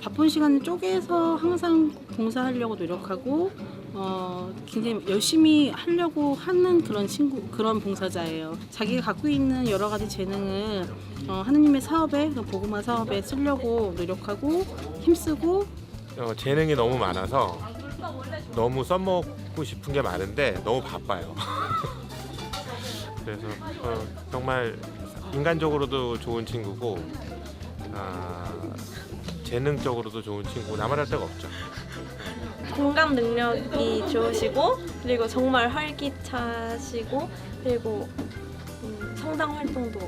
바쁜 시간을 쪼개서 항상 봉사하려고 노력하고 어, 굉장히 열심히 하려고 하는 그런 친구 그런 봉사자예요. 자기가 갖고 있는 여러 가지 재능을 어, 하느님의 사업에 그 복음화 사업에 쓰려고 노력하고 힘쓰고 어, 재능이 너무 많아서 너무 써먹고 싶은 게 많은데 너무 바빠요. 그래서 어, 정말 인간적으로도 좋은 친구고 아, 재능적으로도 좋은 친구 나말할 데가 없죠. 공감 능력이 좋으시고 그리고 정말 활기차시고 그리고 음, 성당 활동도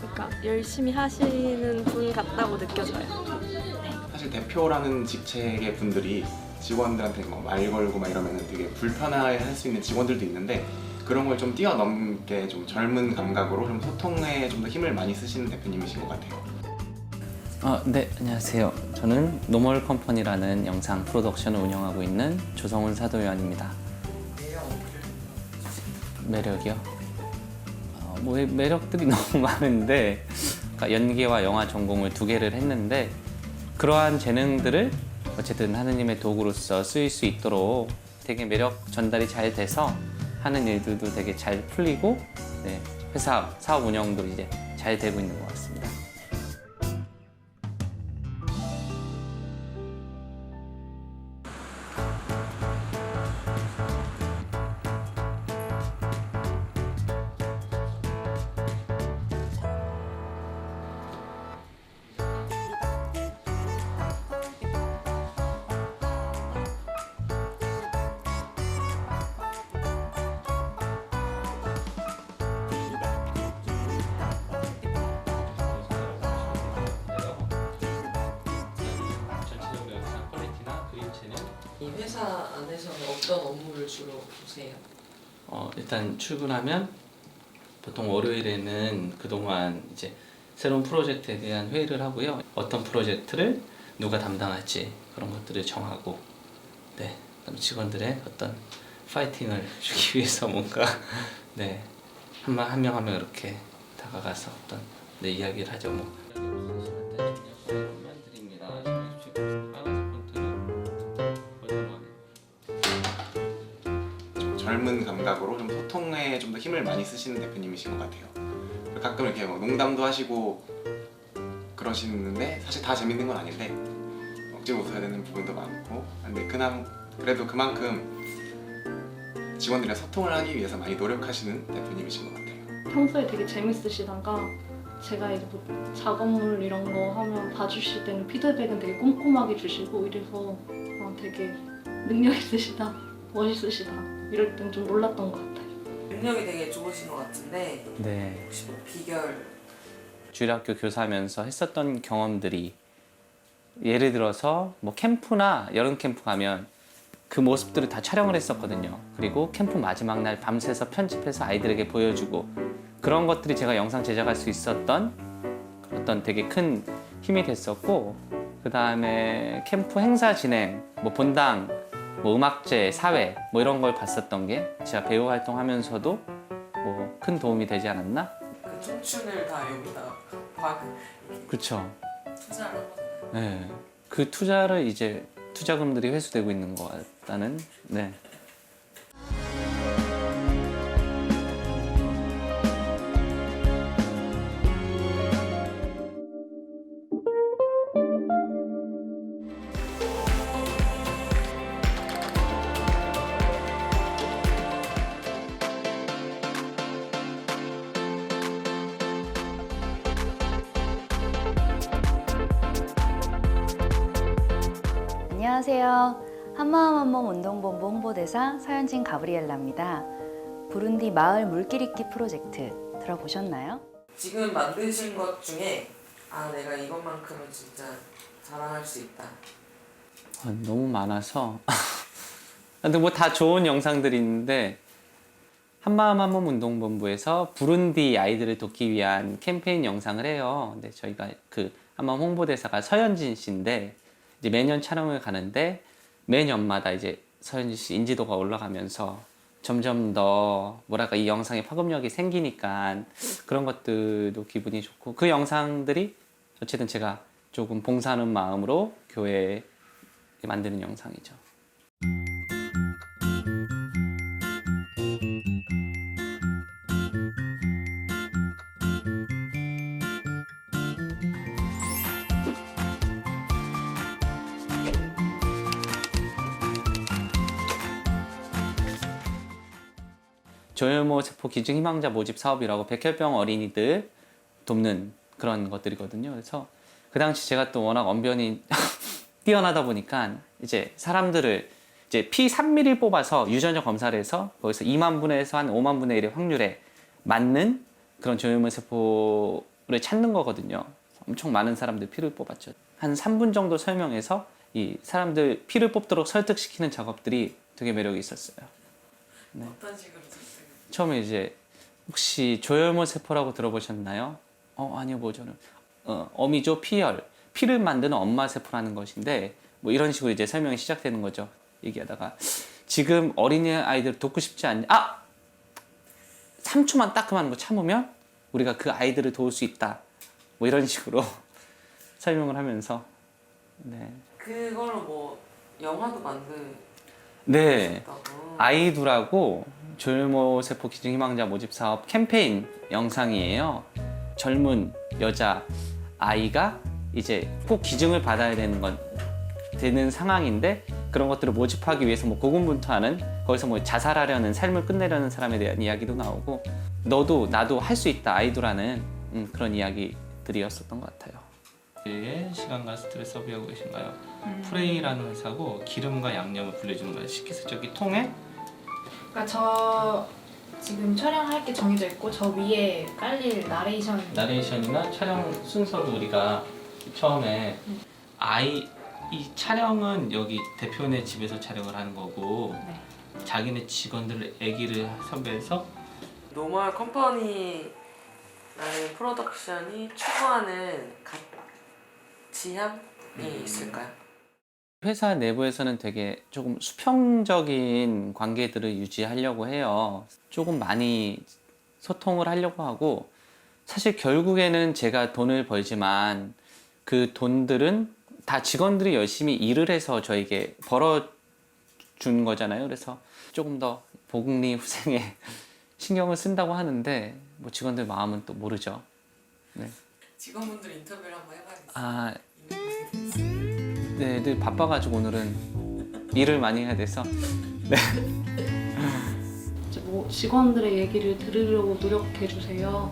그러니까 열심히 하시는 분 같다고 느껴져요. 사실 대표라는 직책의 분들이 직원들한테 뭐 말 걸고 막 이러면 되게 불편해 할 수 있는 직원들도 있는데 그런 걸 좀 뛰어넘게 좀 젊은 감각으로 좀 소통에 좀 더 힘을 많이 쓰시는 대표님이신 것 같아요. 아, 네, 안녕하세요. 저는 노멀 컴퍼니라는 영상 프로덕션을 운영하고 있는 조성훈 사도위원입니다. 매력이요? 어, 뭐 매력들이 너무 많은데 그러니까 연기와 영화 전공을 두 개를 했는데 그러한 재능들을 어쨌든 하느님의 도구로서 쓰일 수 있도록 되게 매력 전달이 잘 돼서 하는 일들도 되게 잘 풀리고 네, 회사 사업 운영도 이제 잘 되고 있는 것 같습니다. 이 회사 안에서는 어떤 업무를 주로 보세요? 어, 일단 출근하면 보통 월요일에는 그동안 이제 새로운 프로젝트에 대한 회의를 하고요. 어떤 프로젝트를 누가 담당할지 그런 것들을 정하고 네. 그다음 직원들의 어떤 파이팅을 주기 위해서 뭔가 네. 한명 한명 이렇게 다가가서 어떤 네, 이야기를 하죠. 뭐. 감각으로 좀 소통에 좀 더 힘을 많이 쓰시는 대표님이신 것 같아요. 가끔 이렇게 뭐 농담도 하시고 그러시는데 사실 다 재밌는 건 아닌데 억지로 웃어야 되는 부분도 많고 근데 그남 그래도 그만큼 직원들이랑 소통을 하기 위해서 많이 노력하시는 대표님이신 것 같아요. 평소에 되게 재밌으시다가 제가 이제 뭐 작업물 이런 거 하면 봐주실 때는 피드백은 되게 꼼꼼하게 주시고 이래서 아, 되게 능력 있으시다, 멋있으시다 이럴 땐좀 놀랐던 것 같아요. 능력이 되게 좋으신 것 같은데 네. 혹시 뭐 비결 주일학교 교사하면서 했었던 경험들이 예를 들어서 뭐 캠프나 여름 캠프 가면 그 모습들을 다 촬영을 했었거든요. 그리고 캠프 마지막 날 밤새서 편집해서 아이들에게 보여주고 그런 것들이 제가 영상 제작할 수 있었던 어떤 되게 큰 힘이 됐었고 그 다음에 캠프 행사 진행, 뭐 본당, 뭐 음악제, 사회 뭐 이런 걸 봤었던 게 제가 배우 활동하면서도 뭐 큰 도움이 되지 않았나? 그 청춘을 다 여기다 박 그렇죠. 투자를. 네. 그 투자를 이제 투자금들이 회수되고 있는 것 같다는 네. 대사 서현진 가브리엘라입니다. 부룬디 마을 물길 잇기 프로젝트 들어보셨나요? 지금 만드신 것 중에 아 내가 이것만큼은 진짜 자랑할 수 있다. 아, 너무 많아서 근데 뭐 다 좋은 영상들이 있는데 한마음 한몸 운동본부에서 부룬디 아이들을 돕기 위한 캠페인 영상을 해요. 근데 저희가 그 한마음 홍보대사가 서현진 씨인데 이제 매년 촬영을 가는데 매년마다 이제 서현진 씨 인지도가 올라가면서 점점 더 뭐랄까 이 영상에 파급력이 생기니까 그런 것들도 기분이 좋고 그 영상들이 어쨌든 제가 조금 봉사하는 마음으로 교회에 만드는 영상이죠. 조혈모 세포 기증 희망자 모집 사업이라고 백혈병 어린이들 돕는 그런 것들이거든요. 그래서 그 당시 제가 또 워낙 언변이 뛰어나다 보니까 이제 사람들을 이제 피 3mm 뽑아서 유전자 검사를 해서 거기서 2만 분에서 한 5만 분의 1의 확률에 맞는 그런 조혈모 세포를 찾는 거거든요. 엄청 많은 사람들 피를 뽑았죠. 한 3분 정도 설명해서 이 사람들 피를 뽑도록 설득시키는 작업들이 되게 매력이 있었어요. 어떤 식으로? 처음에 이제 혹시 조혈모 세포라고 들어보셨나요? 어 아니요 뭐 저는 어, 어미죠 피열 피를 만드는 엄마 세포라는 것인데 뭐 이런 식으로 이제 설명이 시작되는 거죠 얘기하다가 지금 어린이 아이들 돕고 싶지 않냐 아 3초만 따끔한 거 참으면 우리가 그 아이들을 도울 수 있다 뭐 이런 식으로 설명을 하면서 네. 그걸로 뭐 영화도 만드셨다고. 네. 아이두라고 조혈모 세포 기증 희망자 모집 사업 캠페인 영상이에요. 젊은 여자 아이가 이제 꼭 기증을 받아야 되는 건 되는 상황인데 그런 것들을 모집하기 위해서 뭐 고군분투하는 거기서 뭐 자살하려는 삶을 끝내려는 사람에 대한 이야기도 나오고 너도 나도 할 수 있다 아이두라는 음, 그런 이야기들이었었던 것 같아요. 예, 시간과 스트레스 서비하고 계신가요? 프레이라는 회사고 기름과 양념을 불려주는 거예요. 식기세척기 통에 그러니까 저 지금 촬영할 게 정해져 있고 저 위에 깔릴 나레이션 나레이션이나 촬영 순서도 우리가 처음에 아이 이 촬영은 여기 대표네 집에서 촬영을 하는 거고 네. 자기네 직원들 애기를 섭외해서 노멀 컴퍼니라는 프로덕션이 추구하는 가, 지향이 있을까요? 회사 내부에서는 되게 조금 수평적인 관계들을 유지하려고 해요. 조금 많이 소통을 하려고 하고 사실 결국에는 제가 돈을 벌지만 그 돈들은 다 직원들이 열심히 일을 해서 저에게 벌어준 거잖아요. 그래서 조금 더 복리 후생에 신경을 쓴다고 하는데 뭐 직원들 마음은 또 모르죠. 직원분들 인터뷰를 한번 해봐야겠어요. 아, 네, 늘 바빠가지고 오늘은 일을 많이 해야 돼서 이제 뭐 직원들의 얘기를 들으려고 노력해 주세요.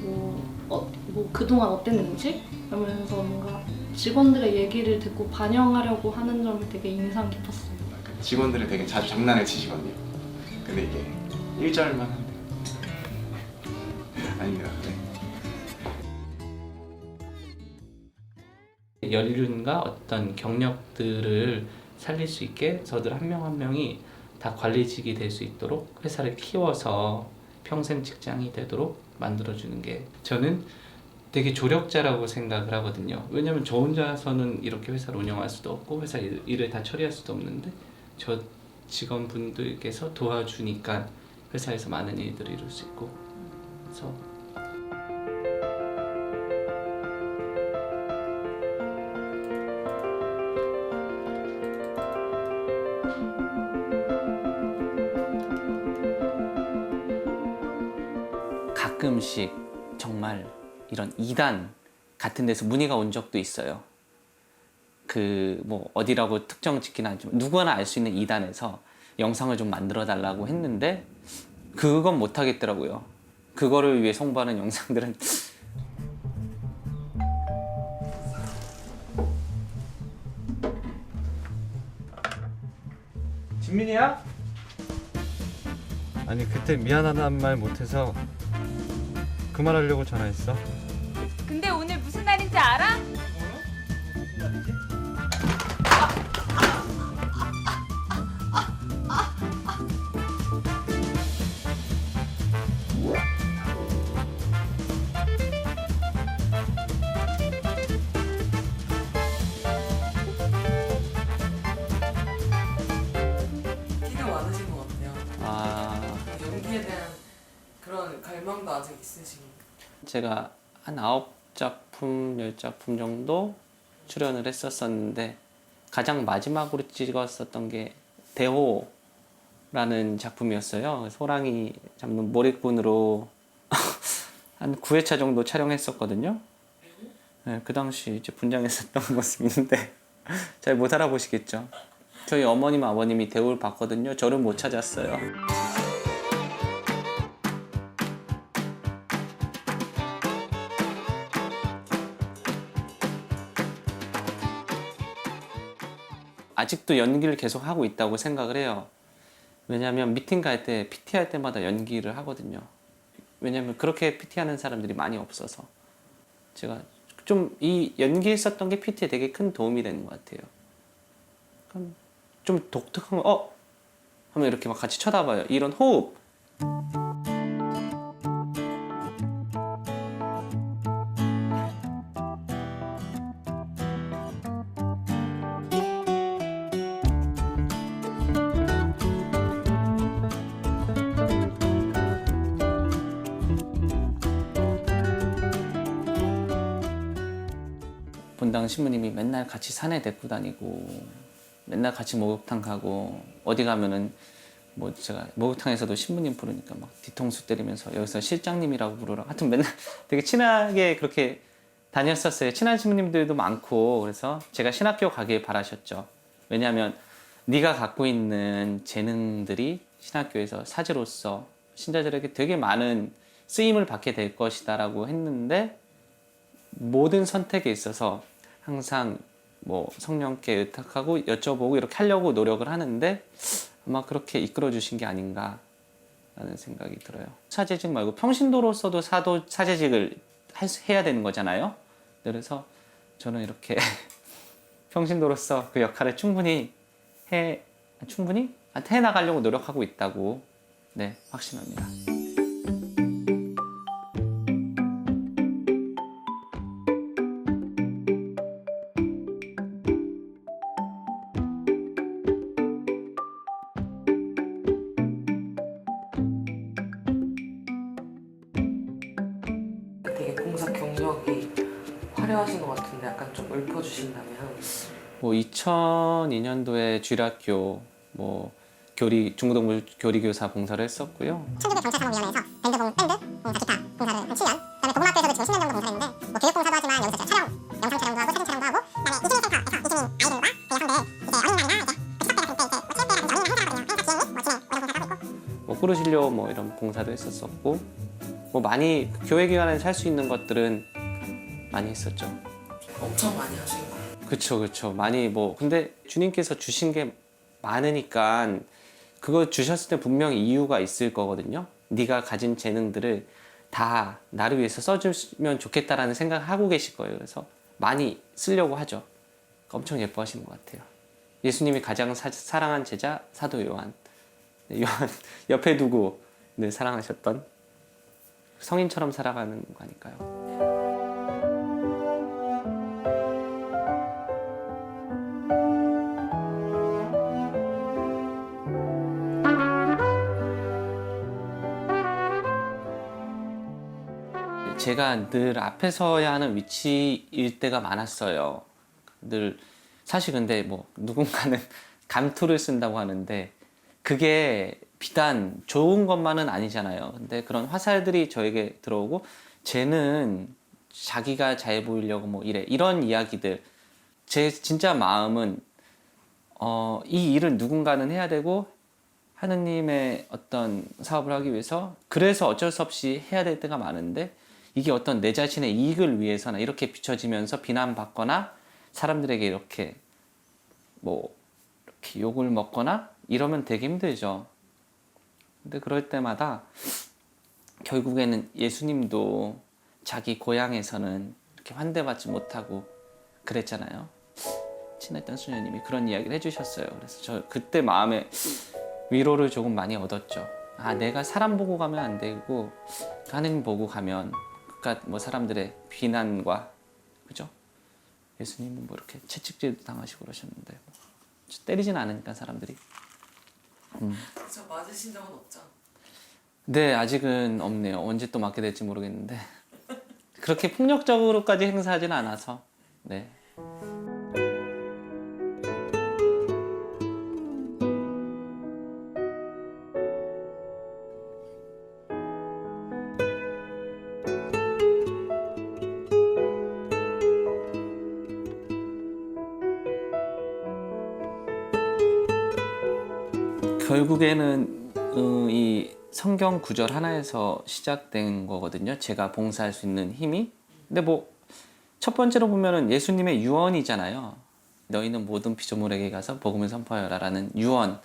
뭐, 어, 뭐 그동안 어땠는지 그러면서 뭔가 직원들의 얘기를 듣고 반영하려고 하는 점이 되게 인상 깊었어요. 직원들이 되게 자주 장난을 치시거든요. 근데 이게 1절만 하면 아닙니다. 네. 연륜과 어떤 경력들을 살릴 수 있게 저들 한 명 한 명이 다 관리직이 될 수 있도록 회사를 키워서 평생 직장이 되도록 만들어주는 게 저는 되게 조력자라고 생각을 하거든요. 왜냐면 저 혼자서는 이렇게 회사를 운영할 수도 없고 회사 일- 일을 다 처리할 수도 없는데 저 직원분들께서 도와주니까 회사에서 많은 일들을 이룰 수 있고 그래서 가끔씩 정말 이런 이단 같은 데서 문의가 온 적도 있어요. 그 뭐 어디라고 특정 짓기는 않지만 누구나 알 수 있는 이단에서 영상을 좀 만들어 달라고 했는데 그건 못 하겠더라고요. 그거를 위해 송부하는 영상들은 진민이야? 아니 그때 미안하다는 말 못해서 그만하려고 전화했어. 근데 오늘 무슨 날인지 알아? 제가 한 아홉 10작품, 10작품 정도 출연을 했었었는데 가장 마지막으로 찍었었던 게 대호라는 작품이었어요. 호랑이 잡는 몰입꾼으로 한 9회차 정도 촬영했었거든요. 네, 그 당시 이제 분장했었던 모습인데 잘 못 알아보시겠죠. 저희 어머님 아버님이 대우를 봤거든요. 저를 못 찾았어요. 아직도 연기를 계속 하고 있다고 생각을 해요. 왜냐하면 미팅 갈 때 PT 할 때마다 연기를 하거든요. 왜냐하면 그렇게 PT 하는 사람들이 많이 없어서 제가 좀 이 연기했었던 게 PT에 되게 큰 도움이 되는 것 같아요. 좀 독특한 거, 어? 하면 이렇게 막 같이 쳐다봐요. 이런 호흡. 본당 신부님이 맨날 같이 산에 데리고 다니고 맨날 같이 목욕탕 가고 어디 가면은 뭐 제가 목욕탕에서도 신부님 부르니까 막 뒤통수 때리면서 여기서 실장님이라고 부르라 하여튼 맨날 되게 친하게 그렇게 다녔었어요. 친한 신부님들도 많고 그래서 제가 신학교 가길 바라셨죠. 왜냐하면 네가 갖고 있는 재능들이 신학교에서 사제로서 신자들에게 되게 많은 쓰임을 받게 될 것이다라고 했는데 모든 선택에 있어서 항상 뭐 성령께 의탁하고 여쭤보고 이렇게 하려고 노력을 하는데 아마 그렇게 이끌어 주신 게 아닌가 라는 생각이 들어요. 사제직 말고 평신도로서도 사도 사제직을 해야 되는 거잖아요. 그래서 저는 이렇게 평신도로서 그 역할을 충분히 해 충분히 해 나가려고 노력하고 있다고 네 확신합니다. 뭐 2002년도에 쥐락교 뭐 교리 중고등부 교리교사 봉사를 했었고요. 청주대 경찰산업위원회에서 밴드 봉 밴드 봉사 기타 봉사를 한 7년 그다음에 도문학교에서도 지금 10년 정도 봉사를 했는데 뭐 교육 봉사도 하지만 여기서 제가 촬영 영상 촬영도 하고 사진 촬영도 하고 그다음에 이주민 센터에서 이주민 아이들과 그 여성들 이제 어린이날이나 이제 추석 때 같은 때 이제 뭐뭐 이런 봉사도 하고 있고 뭐 꾸르시려 뭐 이런 봉사도 했었었고 뭐 많이 교회 기관에서 할 수 있는 것들은 많이 했었죠. 엄청 많이 거예요. 그쵸 그쵸 많이 뭐 근데 주님께서 주신 게 많으니까 그거 주셨을 때 분명히 이유가 있을 거거든요. 네가 가진 재능들을 다 나를 위해서 써주면 좋겠다라는 생각을 하고 계실 거예요. 그래서 많이 쓰려고 하죠. 엄청 예뻐하시는 것 같아요. 예수님이 가장 사, 사랑한 제자 사도 요한. 네, 요한 옆에 두고 늘 사랑하셨던 성인처럼 살아가는 거니까요. 제가 늘 앞에 서야 하는 위치일 때가 많았어요. 늘 사실 근데 뭐 누군가는 감투를 쓴다고 하는데 그게 비단 좋은 것만은 아니잖아요. 근데 그런 화살들이 저에게 들어오고 쟤는 자기가 잘 보이려고 뭐 이래 이런 이야기들 제 진짜 마음은 어, 이 일을 누군가는 해야 되고 하느님의 어떤 사업을 하기 위해서 그래서 어쩔 수 없이 해야 될 때가 많은데 이게 어떤 내 자신의 이익을 위해서나 이렇게 비춰지면서 비난받거나 사람들에게 이렇게 뭐 이렇게 욕을 먹거나 이러면 되게 힘들죠. 근데 그럴 때마다 결국에는 예수님도 자기 고향에서는 이렇게 환대받지 못하고 그랬잖아요. 친했던 수녀님이 그런 이야기를 해주셨어요. 그래서 저 그때 마음에 위로를 조금 많이 얻었죠. 아, 내가 사람 보고 가면 안 되고 하느님 보고 가면 그니까 뭐 사람들의 비난과 그죠? 예수님은 뭐 이렇게 채찍질도 당하시고 그러셨는데 뭐 때리진 않으니까 사람들이. 음. 진짜 맞으신 적은 없죠? 네, 아직은 없네요. 언제 또 맞게 될지 모르겠는데 그렇게 폭력적으로까지 행사하진 않아서 네. 결국에는 어, 이 성경 구절 하나에서 시작된 거거든요. 제가 봉사할 수 있는 힘이. 근데 뭐 첫 번째로 보면은 예수님의 유언이잖아요. 너희는 모든 피조물에게 가서 복음을 선포하여라라는 유언.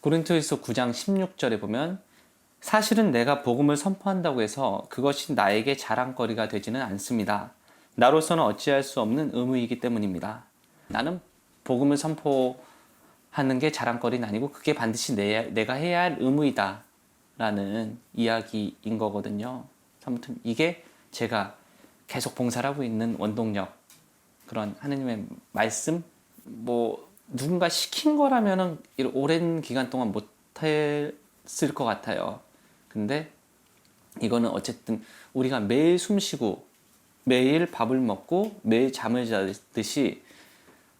고린토에서 9장 16절에 보면 사실은 내가 복음을 선포한다고 해서 그것이 나에게 자랑거리가 되지는 않습니다. 나로서는 어찌할 수 없는 의무이기 때문입니다. 나는 복음을 선포 하는 게 자랑거리는 아니고 그게 반드시 내, 내가 해야 할 의무이다. 라는 이야기인 거거든요. 아무튼 이게 제가 계속 봉사를 하고 있는 원동력. 그런 하느님의 말씀? 뭐, 누군가 시킨 거라면은 오랜 기간 동안 못 했을 것 같아요. 근데 이거는 어쨌든 우리가 매일 숨 쉬고 매일 밥을 먹고 매일 잠을 자듯이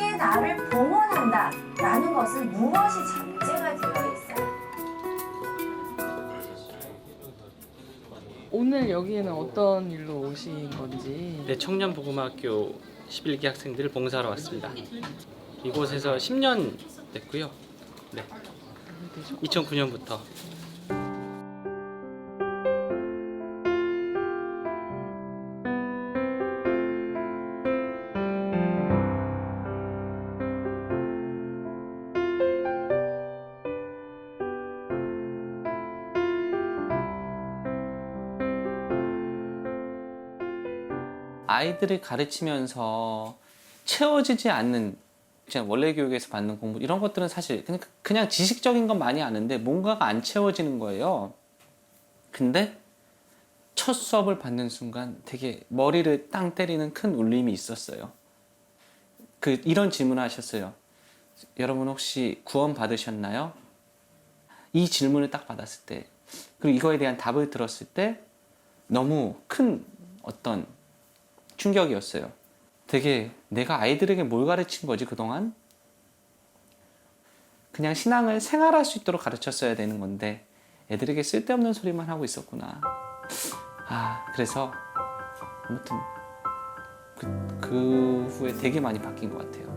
께 나를 봉헌한다 라는 것은 무엇이 전제가 되어 있어요? 오늘 여기에는 어떤 일로 오신 건지 네, 청년복음학교 11기 학생들 봉사하러 왔습니다. 이곳에서 10년 됐고요. 네. 2009년부터 아이들을 가르치면서 채워지지 않는 그냥 원래 교육에서 받는 공부 이런 것들은 사실 그냥, 그냥 지식적인 건 많이 아는데 뭔가가 안 채워지는 거예요. 근데 첫 수업을 받는 순간 되게 머리를 땅 때리는 큰 울림이 있었어요. 그 이런 질문을 하셨어요. 여러분 혹시 구원 받으셨나요? 이 질문을 딱 받았을 때 그리고 이거에 대한 답을 들었을 때 너무 큰 어떤 충격이었어요. 되게 내가 아이들에게 뭘 가르친 거지 그동안? 그냥 신앙을 생활할 수 있도록 가르쳤어야 되는 건데 애들에게 쓸데없는 소리만 하고 있었구나. 아 그래서 아무튼 그, 그 후에 되게 많이 바뀐 것 같아요.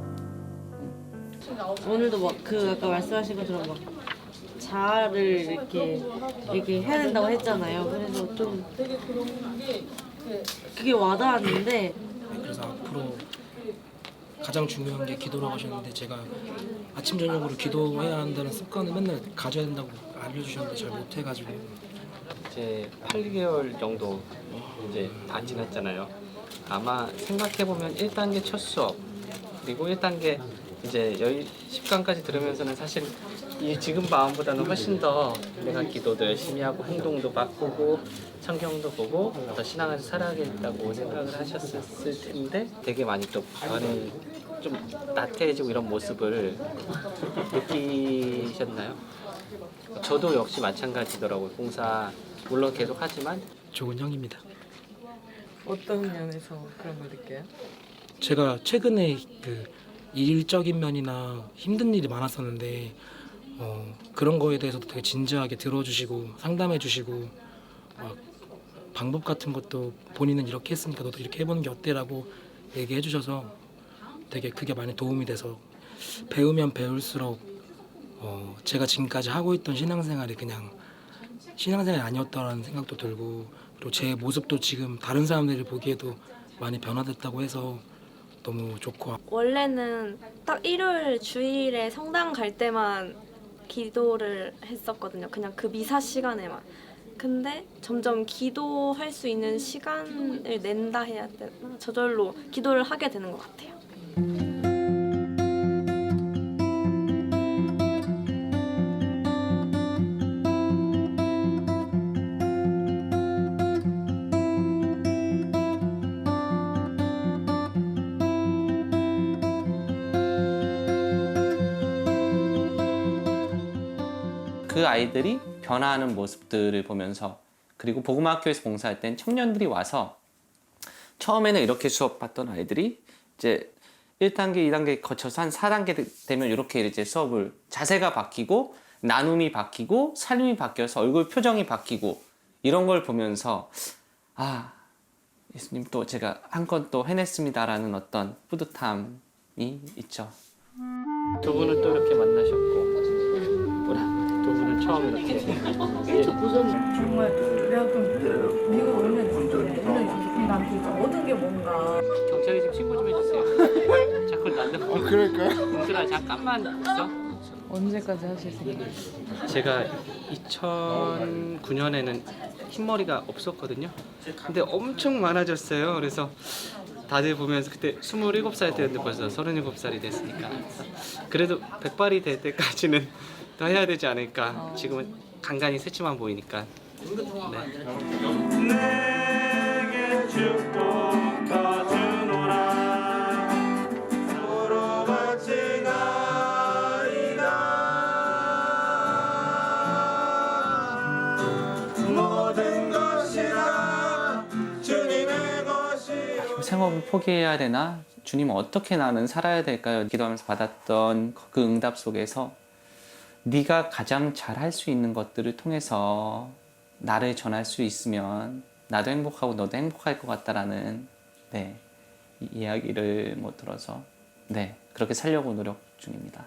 오늘도 막 그 아까 말씀하신 것처럼 막 자아를 이렇게 이렇게 해야 된다고 했잖아요. 그래서 좀 그게 와닿았는데 그래서 앞으로 가장 중요한 게 기도라고 하셨는데 제가 아침 저녁으로 기도해야 한다는 습관을 맨날 가져야 된다고 알려주셨는데 잘 못해가지고 이제 8개월 정도 이제 다 지났잖아요. 아마 생각해 보면 1단계 첫 수업 그리고 1단계 이제 열 10강까지 들으면서는 사실 이 지금 마음보다는 훨씬 더 내가 기도도 열심히 하고 행동도 바꾸고 성경도 보고 더 신앙을 살아야겠다고 생각을 하셨을 텐데 되게 많이 또 변해 좀 나태해지고 이런 모습을 느끼셨나요? 저도 역시 마찬가지더라고요. 봉사 물론 계속 하지만 좋은 형입니다. 어떤 면에서 그런 걸 느껴요? 제가 최근에 그 일적인 면이나 힘든 일이 많았었는데 어, 그런 거에 대해서도 되게 진지하게 들어주시고 상담해주시고 막 방법 같은 것도 본인은 이렇게 했으니까 너도 이렇게 해보는 게 어때라고 얘기해주셔서 되게 그게 많이 도움이 돼서 배우면 배울수록 어, 제가 지금까지 하고 있던 신앙생활이 그냥 신앙생활이 아니었다라는 생각도 들고 그리고 제 모습도 지금 다른 사람들이 보기에도 많이 변화됐다고 해서 너무 좋고. 원래는 딱 일요일 주일에 성당 갈 때만 기도를 했었거든요. 그냥 그 미사 시간에만. 근데 점점 기도할 수 있는 시간을 낸다 해야 되나? 저절로 기도를 하게 되는 것 같아요. 그 아이들이 변화하는 모습들을 보면서 그리고 복음학교에서 봉사할 땐 청년들이 와서 처음에는 이렇게 수업 받던 아이들이 이제 1단계, 2단계 거쳐서 한 4단계 되면 이렇게 이제 수업을 자세가 바뀌고 나눔이 바뀌고 삶이 바뀌어서 얼굴 표정이 바뀌고 이런 걸 보면서 아 예수님 또 제가 한 건 또 해냈습니다라는 어떤 뿌듯함이 있죠. 두 분을 또 이렇게 만나셨고 분은 처음 이렇게 정말 내가 좀 미국 오면 오면 난 진짜 모든 게 뭔가 경찰이 좀 신고 좀 해주세요. 자꾸 나는. 어 그럴까요? 은슬아 잠깐만 있어. 언제까지 하실 생각? 제가 2009년에는 흰머리가 없었거든요. 근데 엄청 많아졌어요. 그래서 다들 보면서 그때 27살 때였는데 벌써 37살이 됐으니까 그래도 백발이 될 때까지는 더 해야 되지 않을까. 지금은 간간히 새침만 보이니까. 내게 축복하 주노라 서로 바치나이다 모든 것이 다 주님의 것이 생업을 포기해야 되나? 주님 어떻게 나는 살아야 될까요? 기도하면서 받았던 그 응답 속에서 네가 가장 잘할 수 있는 것들을 통해서 나를 전할 수 있으면 나도 행복하고 너도 행복할 것 같다라는 네, 이 이야기를 못 들어서 네 그렇게 살려고 노력 중입니다.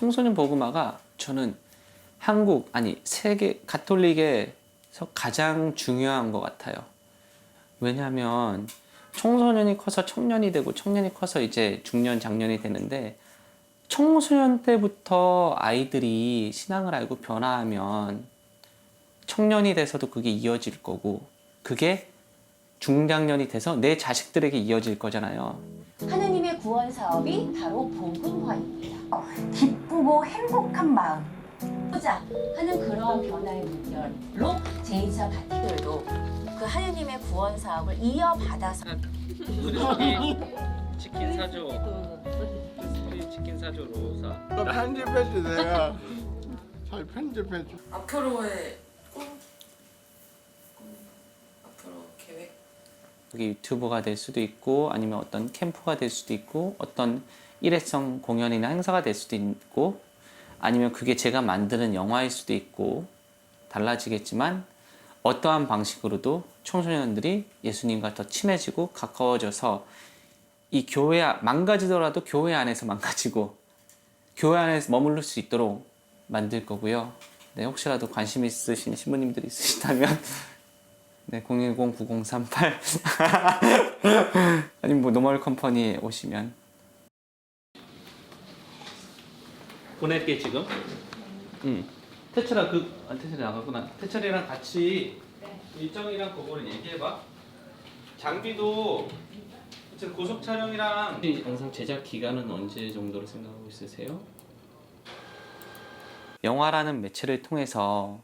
청소년 복음화가 저는 한국 아니 세계 가톨릭에서 가장 중요한 것 같아요. 왜냐하면 청소년이 커서 청년이 되고 청년이 커서 이제 중년 장년이 되는데 청소년 때부터 아이들이 신앙을 알고 변화하면 청년이 돼서도 그게 이어질 거고 그게 중장년이 돼서 내 자식들에게 이어질 거잖아요. 하느님의 구원 사업이 바로 복음화입니다. 어, 기쁘고 행복한 마음 보자 하는 그러한 변화의 물결로 제2차 바티들도 그 하느님의 구원 사업을 이어받아서 우리 치킨 사줘. 우리 치킨 사줘 로사. 너 편집해줘 내가 잘 편집해줘 앞으로의 꿈? 꿈? 앞으로 계획? 그게 유튜버가 될 수도 있고 아니면 어떤 캠프가 될 수도 있고 어떤 일회성 공연이나 행사가 될 수도 있고 아니면 그게 제가 만드는 영화일 수도 있고 달라지겠지만 어떠한 방식으로도 청소년들이 예수님과 더 친해지고 가까워져서 이 교회 안- 망가지더라도 교회 안에서 망가지고 교회 안에서 머무를 수 있도록 만들 거고요. 네, 혹시라도 관심 있으신 신부님들이 있으시다면 네, 010-9038 아니면 뭐 노멀 컴퍼니에 오시면 보낼게 지금. 응. 태철아 그 아, 태철이 나갔구나. 태철이랑 같이 일정이랑 그거를 얘기해봐. 장비도 지금 고속 촬영이랑 이 영상 제작 기간은 언제 정도로 생각하고 있으세요? 영화라는 매체를 통해서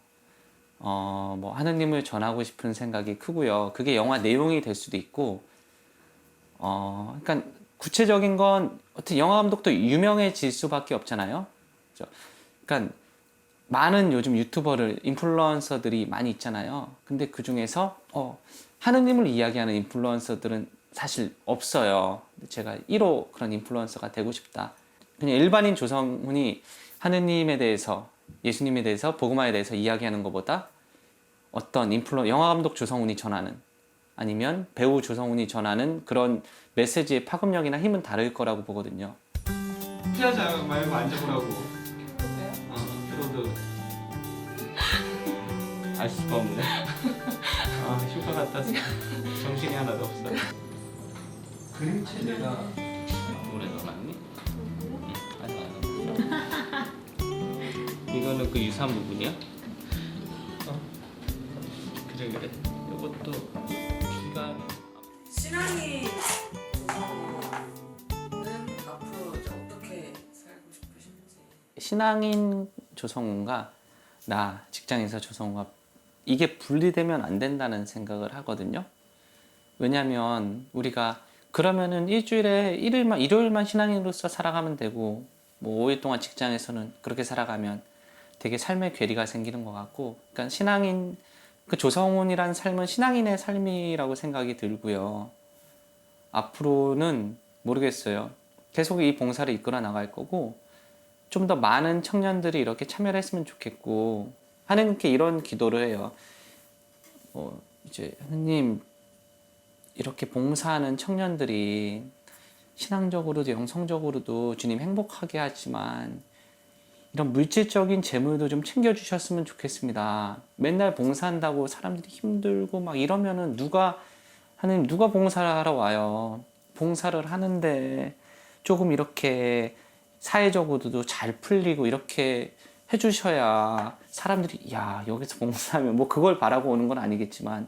어, 뭐 하느님을 전하고 싶은 생각이 크고요. 그게 영화 내용이 될 수도 있고, 어, 그러니까 구체적인 건 어떻게 영화 감독도 유명해질 수밖에 없잖아요. 그죠? 그러니까 많은 요즘 유튜버를 인플루언서들이 많이 있잖아요. 근데 그 중에서 어, 하느님을 이야기하는 인플루언서들은 사실 없어요. 제가 1호 그런 인플루언서가 되고 싶다. 그냥 일반인 조성훈이 하느님에 대해서 예수님에 대해서 복음화에 대해서 이야기하는 것보다 어떤 인플루 영화 감독 조성훈이 전하는 아니면 배우 조성훈이 전하는 그런 메시지의 파급력이나 힘은 다를 거라고 보거든요. 피하지 말고 앉아보라고. 어, 들어도 알 수가 없네. 아 휴가 갔다 정신이 하나도 없어. 그림체 내가 오래 넣어놨니? 안 넣었어. 이거는 그 유사한 부분이야? 어? 그래 그래. 이것도 기가 신앙이 는 앞으로 이제 어떻게 살고 싶으신지 신앙인 조성우가 나 직장에서 조성우가 이게 분리되면 안 된다는 생각을 하거든요. 왜냐하면 우리가 그러면은 일주일에 일요일만 일요일만 신앙인으로서 살아가면 되고 뭐 5일 동안 직장에서는 그렇게 살아가면 되게 삶의 괴리가 생기는 것 같고 그러니까 신앙인 그 조성훈이라는 삶은 신앙인의 삶이라고 생각이 들고요. 앞으로는 모르겠어요. 계속 이 봉사를 이끌어 나갈 거고 좀 더 많은 청년들이 이렇게 참여를 했으면 좋겠고 하나님께 이런 기도를 해요. 어, 이제 하나님 이렇게 봉사하는 청년들이 신앙적으로도 영성적으로도 주님 행복하게 하지만 이런 물질적인 재물도 좀 챙겨주셨으면 좋겠습니다. 맨날 봉사한다고 사람들이 힘들고 막 이러면은 누가 하나님 누가 봉사를 하러 와요? 봉사를 하는데 조금 이렇게 사회적으로도 잘 풀리고 이렇게 해주셔야 사람들이 야 여기서 봉사하면 뭐 그걸 바라고 오는 건 아니겠지만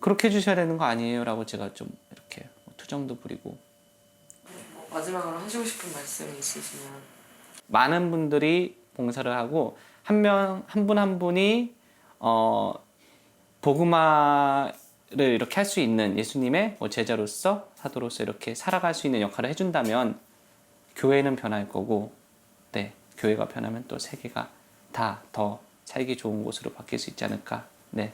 그렇게 해주셔야 되는 거 아니에요라고 제가 좀 이렇게 투정도 부리고 뭐 마지막으로 하시고 싶은 말씀이 있으시면 많은 분들이 봉사를 하고 한 명 한 분 한 분이 어 복음화를 이렇게 할 수 있는 예수님의 뭐 제자로서 사도로서 이렇게 살아갈 수 있는 역할을 해준다면 교회는 변할 거고 네 교회가 변하면 또 세계가 다 더 살기 좋은 곳으로 바뀔 수 있지 않을까. 네